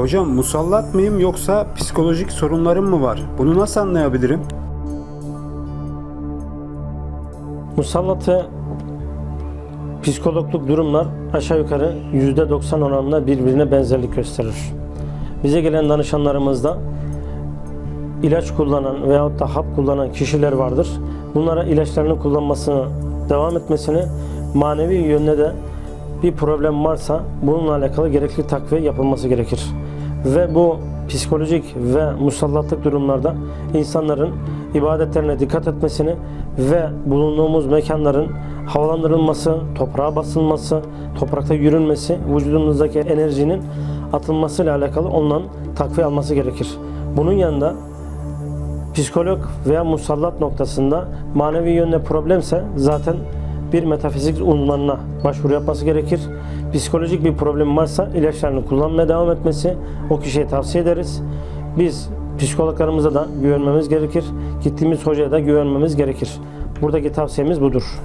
Hocam musallat mıyım yoksa psikolojik sorunlarım mı var? Bunu nasıl anlayabilirim? Musallat ve psikologluk durumlar aşağı yukarı %90 oranında birbirine benzerlik gösterir. Bize gelen danışanlarımızda ilaç kullanan veyahut da hap kullanan kişiler vardır. Bunlara ilaçlarını kullanmasını devam etmesini manevi yönde de bir problem varsa bununla alakalı gerekli takviye yapılması gerekir. Ve bu psikolojik ve musallatlık durumlarda insanların ibadetlerine dikkat etmesini ve bulunduğumuz mekanların havalandırılması, toprağa basılması, toprakta yürünmesi, vücudumuzdaki enerjinin atılmasıyla alakalı ondan takviye alması gerekir. Bunun yanında psikolog veya musallat noktasında manevi yönde problemse zaten bir metafizik uzmanına başvuru yapması gerekir. Psikolojik bir problem varsa ilaçlarını kullanmaya devam etmesi o kişiye tavsiye ederiz. Biz psikologlarımıza da güvenmemiz gerekir. Gittiğimiz hocaya da güvenmemiz gerekir. Buradaki tavsiyemiz budur.